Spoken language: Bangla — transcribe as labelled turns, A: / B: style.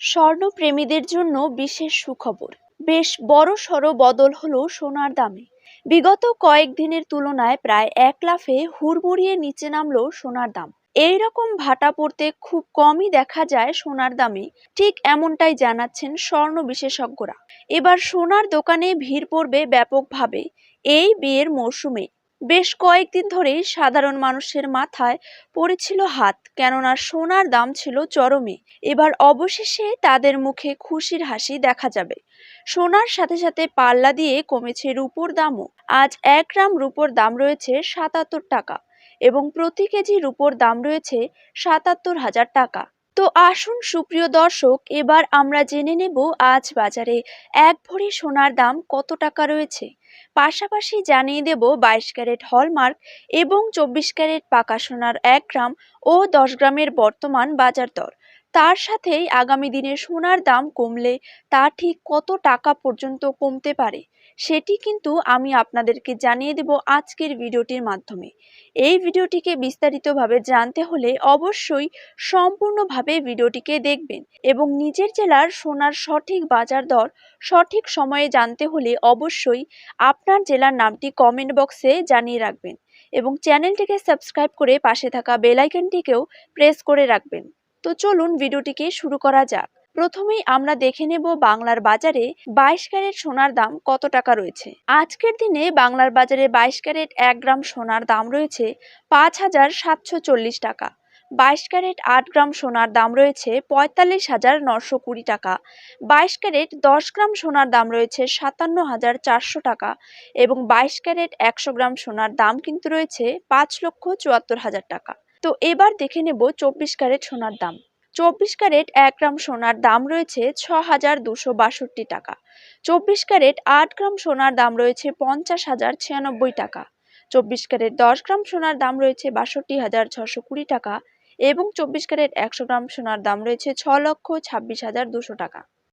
A: স্বর্ণপ্রেমীদের জন্য বিশেষ সুখবর। বেশ বড় সড় বদল হলো সোনার দামে। বিগত কয়েকদিনের তুলনায় প্রায় এক লাফে হুড়মুড়িয়ে নিচে নামলো সোনার দাম। এই রকম ভাটা পড়তে খুব কমই দেখা যায় সোনার দামে, ঠিক এমনটাই জানাচ্ছেন স্বর্ণ বিশেষজ্ঞরা। এবার সোনার দোকানে ভিড় পড়বে ব্যাপকভাবে। এই বিয়ের মরশুমে বেশ কয়েকদিন ধরেই সাধারণ মানুষের মাথায় পড়েছিল হাত, কেননা সোনার দাম ছিল চরমে। এবার অবশেষে তাদের মুখে খুশির হাসি দেখা যাবে। সোনার সাথে সাথে পাল্লা দিয়ে কমেছে রূপোর দামও। আজ এক গ্রাম রূপোর দাম রয়েছে সাতাত্তর টাকা এবং প্রতি কেজি রূপোর দাম রয়েছে সাতাত্তর হাজার টাকা। তো আসুন সুপ্রিয় দর্শক, এবার আমরা জেনে নেব আজ বাজারে এক ভরি সোনার দাম কত টাকা রয়েছে। পাশাপাশি জানিয়ে দেব বাইশ ক্যারেট হলমার্ক এবং চব্বিশ ক্যারেট পাকা সোনার এক গ্রাম ও দশ গ্রামের বর্তমান বাজার দর। তার সাথেই আগামী দিনে সোনার দাম কমলে তা ঠিক কত টাকা পর্যন্ত কমতে পারে, সেটি কিন্তু আমি আপনাদেরকে জানিয়ে দেব আজকের ভিডিওটির মাধ্যমে। এই ভিডিওটিকে বিস্তারিতভাবে জানতে হলে অবশ্যই সম্পূর্ণভাবে ভিডিওটিকে দেখবেন এবং নিজের জেলার সোনার সঠিক বাজার দর সঠিক সময়ে জানতে হলে অবশ্যই আপনার জেলার নামটি কমেন্ট বক্সে জানিয়ে রাখবেন এবং চ্যানেলটিকে সাবস্ক্রাইব করে পাশে থাকা বেল আইকনটিকেও প্রেস করে রাখবেন। তো চলুন ভিডিওটিকে শুরু করা যাক। প্রথমেই আমরা দেখে নেব বাংলার বাজারে বাইশ ক্যারেট সোনার দাম কত টাকা রয়েছে। আজকের দিনে বাংলার বাজারে বাইশ ক্যারেট এক গ্রাম সোনার দাম রয়েছে পাঁচ হাজার সাতশো চল্লিশ টাকা। বাইশ ক্যারেট আট গ্রাম সোনার দাম রয়েছে পঁয়তাল্লিশ হাজার নশো কুড়ি টাকা। বাইশ ক্যারেট দশ গ্রাম সোনার দাম রয়েছে সাতান্ন হাজার চারশো টাকা এবং বাইশ ক্যারেট একশো গ্রাম সোনার দাম কিন্তু রয়েছে পাঁচ লক্ষ চুয়াত্তর হাজার টাকা। তো এবার দেখে নেব চব্বিশ ক্যারেট সোনার দাম। চব্বিশ ক্যারেট এক গ্রাম সোনার দাম রয়েছে ছ হাজার দুশো বাষট্টি টাকা। চব্বিশ ক্যারেট আট গ্রাম সোনার দাম রয়েছে পঞ্চাশ হাজার ছিয়ানব্বই টাকা। চব্বিশ ক্যারেট দশ গ্রাম সোনার দাম রয়েছে বাষট্টি হাজার ছশো কুড়ি টাকা এবং চব্বিশ ক্যারেট একশো গ্রাম সোনার দাম রয়েছে ছ লক্ষ ছাব্বিশ হাজার দুশো টাকা।